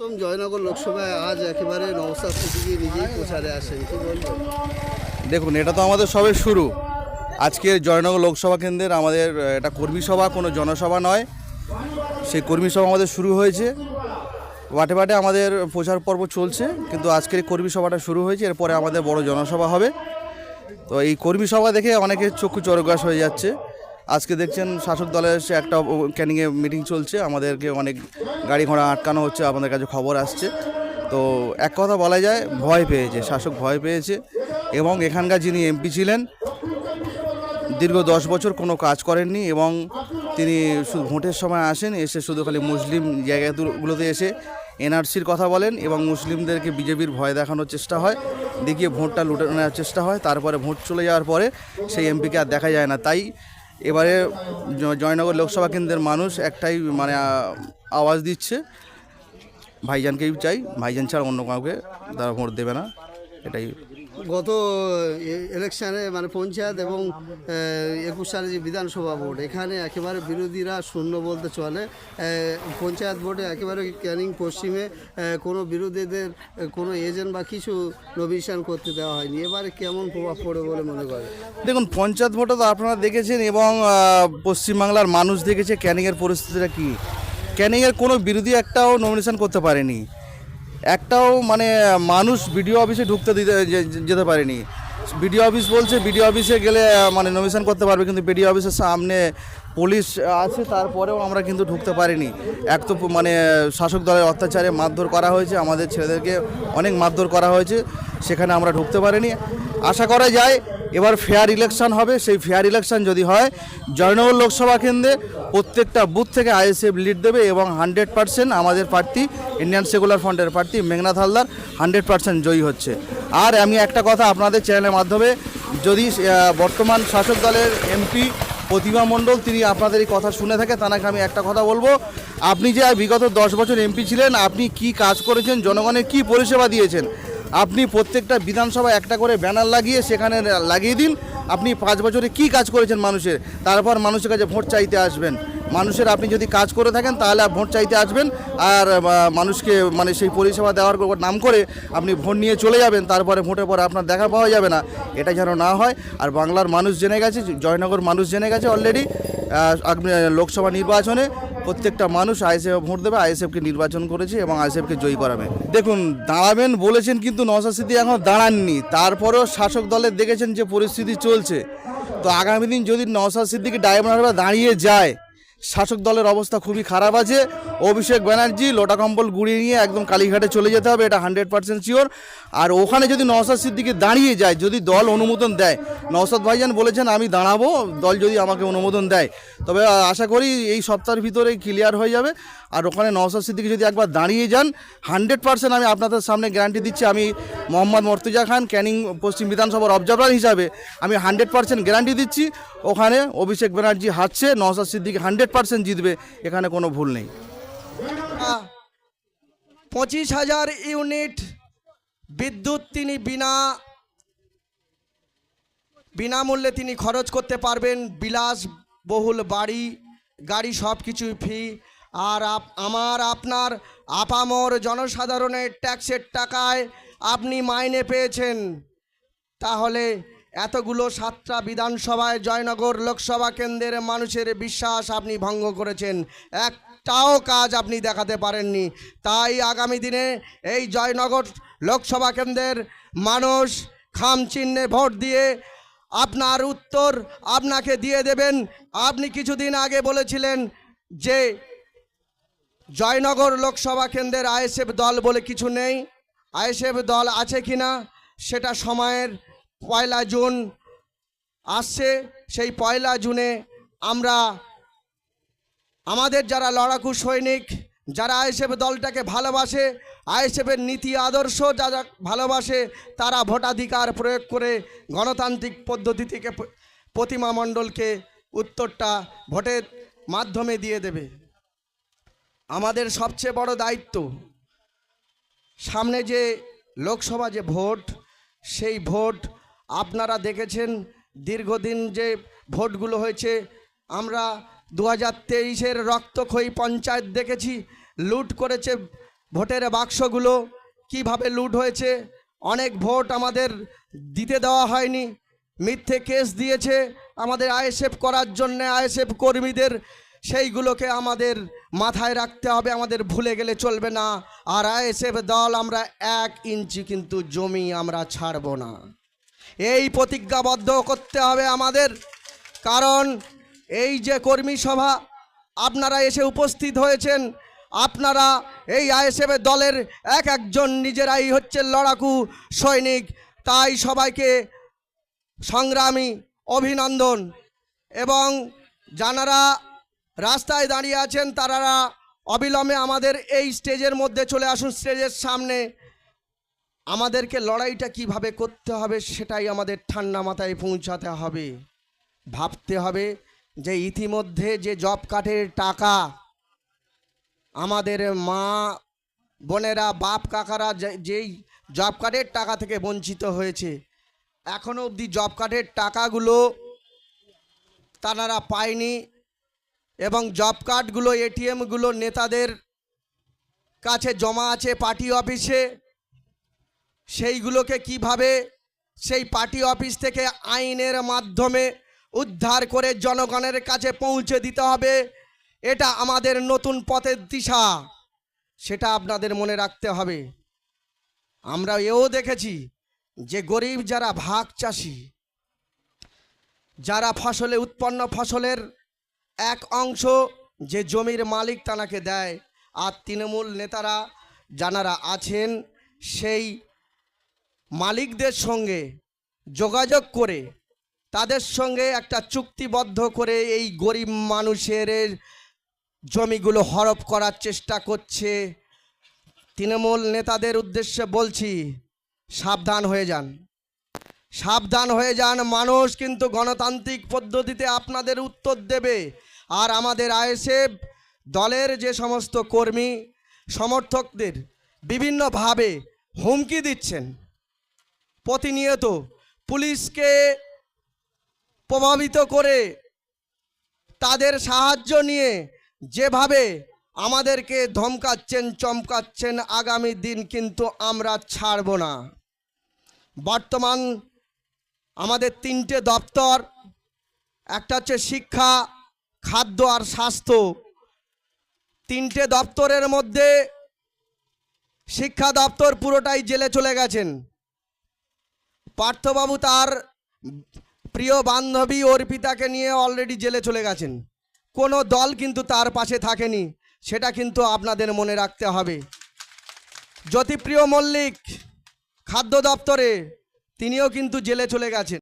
প্রথম জয়নগর লোকসভায় আজ একেবারে নিজেই প্রচারে আসেন, কি বলবেন? দেখুন, এটা তো আমাদের সবে শুরু। আজকের জয়নগর লোকসভা কেন্দ্রের আমাদের এটা কর্মী সভা, কোনো জনসভা নয়। সেই কর্মী সভা আমাদের শুরু হয়েছে। বাটে বাটে আমাদের প্রচার পর্ব চলছে, কিন্তু আজকের কর্মী সভাটা শুরু হয়েছে। এরপরে আমাদের বড় জনসভা হবে। তো এই কর্মী সভা দেখে অনেকের চক্ষু চরগাস হয়ে যাচ্ছে। আজকে দেখছেন শাসক দলের সে একটা ক্যানিংয়ে মিটিং চলছে, আমাদেরকে অনেক গাড়ি ঘোড়া আটকানো হচ্ছে আমাদের কাছে খবর আসছে। তো এক কথা বলা যায়, ভয় পেয়েছে, শাসক ভয় পেয়েছে, এবং এখানকার যিনি এমপি ছিলেন, দীর্ঘ দশ বছর কোনো কাজ করেননি, এবং তিনি শুধু ভোটের সময় আসেন, এসে শুধু খালি মুসলিম জায়গাগুলোতে এসে এনআরসির কথা বলেন, এবং মুসলিমদেরকে বিজেপির ভয় দেখানোর চেষ্টা হয়, দেখিয়ে ভোটটা লুটে নেওয়ার চেষ্টা হয়, তারপরে ভোট চলে যাওয়ার পরে সেই এমপিকে আর দেখা যায় না। তাই এবারে জয়নগর লোকসভা কেন্দ্রের মানুষ একটাই মানে আওয়াজ দিচ্ছে। ভাইজানকেই চাই। ভাইজান ছাড়া অন্য কাউকে তারা ভোট দেবে না। এটাই গত ইলেকশনে মানে পঞ্চায়েত এবং একুশ সালে যে বিধানসভা ভোট, এখানে একেবারে বিরোধীরা শূন্য বলতে চলে। পঞ্চায়েত ভোটে একেবারে ক্যানিং পশ্চিমে কোনো বিরোধীদের কোনো এজেন্ট বা কিছু নবিশন করতে দেওয়া হয়নি। এবারে কেমন প্রভাব পড়ে বলে মনে করে দেখুন, পঞ্চায়েত ভোটে তো আপনারা দেখেছেন এবং পশ্চিমবাংলার মানুষ দেখেছে ক্যানিংয়ের পরিস্থিতিটা কী। ক্যানিংয়ের কোনো বিরোধী একটাও নমিনেশন করতে পারেনি। একটাও মানে মানুষ বিডিও অফিসে ঢুকতে দিতে যেতে পারেনি। বিডিও অফিস বলছে, বিডিও অফিসে গেলে মানে নমিনেশন করতে পারবে, কিন্তু বিডিও অফিসের সামনে পুলিশ আছে, তারপরেও আমরা কিন্তু ঢুকতে পারিনি। এক তো মানে শাসক দলের অত্যাচারে মারধর করা হয়েছে, আমাদের ছেলেদেরকে অনেক মারধর করা হয়েছে, সেখানে আমরা ঢুকতে পারিনি। আশা করা যায়, এবার ফেয়ার ইলেকশন হবে। সেই ফেয়ার ইলেকশন যদি হয়, জয়নগর লোকসভা কেন্দ্রে প্রত্যেকটা বুথ থেকে আইএসএফ লিড দেবে এবং হান্ড্রেড পার্সেন্ট আমাদের প্রার্থী ইন্ডিয়ান সেকুলার ফ্রন্টের প্রার্থী মেঘনাথ হালদার হান্ড্রেড পার্সেন্ট জয়ী হচ্ছে। আর আমি একটা কথা আপনাদের চ্যানেলের মাধ্যমে, যদি বর্তমান শাসক দলের এমপি প্রতিমা মণ্ডল তিনি আপনাদের এই কথা শুনে থাকে তাকে আমি একটা কথা বলব। আপনি যে বিগত দশ বছর এমপি ছিলেন, আপনি কি কাজ করেছেন, জনগণের কি পরিষেবা দিয়েছেন? আপনি প্রত্যেকটা বিধানসভা একটা করে ব্যানার লাগিয়ে সেখানে লাগিয়ে দিন, আপনি পাঁচ বছরে কি কাজ করেছেন মানুষের? তারপর মানুষের কাছে ভোট চাইতে আসবেন। মানুষের আপনি যদি কাজ করে থাকেন, তাহলে ভোট চাইতে আসবেন। আর মানুষকে মানে সেই পরিষেবা দেওয়ার নাম করে আপনি ভোট নিয়ে চলে যাবেন, তারপরে ভোটের পরে আপনার দেখা পাওয়া যাবে না। এটা যেন না হয়। আর বাংলার মানুষ জেনে গেছে, জয়নগর মানুষ জেনে গেছে অলরেডি লোকসভা নির্বাচনে প্রত্যেকটা মানুষ আইএসএফ ভোট দেবে আইএসএফকে নির্বাচন করেছে এবং আইএসএফকে জয়ী করাবে। দেখুন, দাঁড়াবেন বলেছেন কিন্তু নওশাদ সিদ্দিক এখন দাঁড়াননি। তারপরেও শাসক দলের দেখেছেন যে পরিস্থিতি চলছে। তো আগামী দিন যদি নওশাদ সিদ্দিকি ডায়মন্ড দাঁড়িয়ে যায় শাসক দলের অবস্থা খুবই খারাপ আছে। অভিষেক ব্যানার্জি, লোটা কম্বল গুড়িয়ে নিয়ে একদম কালীঘাটে চলে যেতে হবে, এটা হান্ড্রেড পার্সেন্ট শিওর। আর ওখানে যদি নওসাদ সিদ্দিকি দাঁড়িয়ে যায়, যদি দল অনুমোদন দেয় নওসাদ ভাইজান বলেছেন, আমি দাঁড়াবো, দল যদি আমাকে অনুমোদন দেয়। তবে আশা করি এই সপ্তাহের ভিতরেই ক্লিয়ার হয়ে যাবে। আর ওখানে নওসাদ সিদ্দিকি যদি একবার দাঁড়িয়ে যান, হান্ড্রেড পার্সেন্ট আমি আপনাদের সামনে গ্যারান্টি দিচ্ছি, আমি মোহাম্মদ মর্তুজা খান, ক্যানিং পশ্চিম বিধানসভার অবজারভার হিসাবে আমি হান্ড্রেড পার্সেন্ট গ্যারান্টি দিচ্ছি, ওখানে অভিষেক ব্যানার্জি হারছে নওশাদ সিদ্দিকি হান্ড্রেড পার্সেন্ট জিতবে, এখানে কোনো ভুল নেই। পঁচিশ হাজার ইউনিট বিদ্যুৎ তিনি বিনা বিনামূল্যে তিনি খরচ করতে পারবেন, বিলাস, বহুল বাড়ি, গাড়ি সব কিছুই ফ্রি আর আমার আপনার আপামর জনসাধারণের ট্যাক্সের টাকায় আপনি মাইনে পেয়েছেন। তাহলে এতগুলো সাতটা বিধানসভায় জয়নগর লোকসভা কেন্দ্রের মানুষের বিশ্বাস আপনি ভঙ্গ করেছেন। একটাও কাজ আপনি দেখাতে পারেননি। তাই আগামী দিনে এই জয়নগর লোকসভা কেন্দ্রের মানুষ খাম চিহ্নে ভোট দিয়ে আপনার উত্তর আপনাকে দিয়ে দেবেন। আপনি কিছুদিন আগে বলেছিলেন যে জয়নগর লোকসভা কেন্দ্রের আইএসএফ দল বলে কিছু নেই। আইএসএফ দল আছে কিনা, সেটা সময়ের পয়লা জুন আসছে। সেই পয়লা জুনে আমরা, আমাদের যারা লড়াকু সৈনিক, যারা আইএসএফ দলটাকে ভালোবাসে, আইএসএফের নীতি আদর্শ যারা ভালোবাসে, তারা ভোটাধিকার প্রয়োগ করে গণতান্ত্রিক পদ্ধতি থেকে প্রতিমা মণ্ডলকে উত্তরটা ভোটের মাধ্যমে দিয়ে দেবে। আমাদের সবচেয়ে বড় দায়িত্ব সামনে যে লোকসভা যে ভোট, সেই ভোট আপনারা দেখেছেন, দীর্ঘদিন যে ভোটগুলো হয়েছে, আমরা দু হাজার তেইশের রক্তক্ষয়ী পঞ্চায়েত দেখেছি, লুট করেছে ভোটের বাক্সগুলো, কীভাবে লুট হয়েছে, অনেক ভোট আমাদের দিতে দেওয়া হয়নি, মিথ্যে কেস দিয়েছে আমাদের আইএসএফ করার জন্য, আইএসএফ কর্মীদের সেইগুলোকে আমাদের মাথায় রাখতে হবে, আমাদের ভুলে গেলে চলবে না। আর আইএসএফ দল আমরা এক ইঞ্চি কিন্তু জমি আমরা ছাড়বো না। এই প্রতিজ্ঞাবদ্ধ করতে হবে আমাদের। কারণ এই যে কর্মী সভা, আপনারা এসে উপস্থিত হয়েছেন। আপনারা এই আইএসএফ দলের এক একজন নিজেরাই হচ্ছে লড়াকু সৈনিক। তাই সবাইকে সংগ্রামী অভিনন্দন। এবং যারা রাস্তায় দাঁড়িয়ে আছেন তারা অবিলম্বে আমাদের এই স্টেজের মধ্যে চলে আসুন, স্টেজের সামনে। আমাদেরকে লড়াইটা কীভাবে করতে হবে সেটাই আমাদের ঠান্ডা মাথায় পৌঁছাতে হবে। ভাবতে হবে যে ইতিমধ্যে যে জব কার্ডের টাকা আমাদের মা বোনেরা, বাপ কাকারা যেই জব কার্ডের টাকা থেকে বঞ্চিত হয়েছে এখনও অবধি জব কার্ডের টাকাগুলো তারা পায়নি। এবং জব কার্ডগুলো, এটিএমগুলো নেতাদের কাছে জমা আছে পার্টি অফিসে। সেইগুলোকে কীভাবে সেই পার্টি অফিস থেকে আইনের মাধ্যমে উদ্ধার করে জনগণের কাছে পৌঁছে দিতে হবে, এটা আমাদের নতুন পথের দিশা। সেটা আপনাদের মনে রাখতে হবে। আমরা এও দেখেছি যে গরিব যারা ভাগ চাষি, যারা ফসলে, উৎপন্ন ফসলের এক অংশ যে জমির মালিক তানাকে দেয় আর তৃণমূল নেতারা যারা আছেন সেই মালিকদের সঙ্গে যোগাযোগ করে তাদের সঙ্গে একটা চুক্তিবদ্ধ করে এই গরিব মানুষের জমিগুলো হরপ করার চেষ্টা করছে। তৃণমূল নেতাদের উদ্দেশ্যে বলছি, সাবধান হয়ে যান। সাবধান হয়ে যান মানুষ, কিন্তু গণতান্ত্রিক পদ্ধতিতে আপনাদের উত্তর দেবে। আর আমাদের আইএসএফ দলের যে সমস্ত কর্মী, সমর্থকদের বিভিন্নভাবে হুমকি দিচ্ছেন। প্রতিনিয়ত পুলিশকে প্রভাবিত করে তাদের সাহায্য নিয়ে যেভাবে আমাদেরকে ধমকাচ্ছেন, চমকাচ্ছেন, আগামী দিন কিন্তু আমরা ছাড়ব না। বর্তমান আমাদের তিনটে দপ্তর, একটা হচ্ছে শিক্ষা খাদ্য আর স্বাস্থ্য। তিনটে দপ্তরের মধ্যে শিক্ষা দপ্তর পুরোটাই জেলে চলে গেছেন। পার্থবাবু তার প্রিয় বান্ধবী অর্পিতাকে নিয়ে অলরেডি জেলে চলে গেছেন। কোনো দল কিন্তু তার পাশে থাকেনি, সেটা কিন্তু আপনাদের মনে রাখতে হবে। জ্যোতিপ্রিয় মল্লিক, খাদ্য দপ্তরে, তিনিও কিন্তু জেলে চলে গেছেন।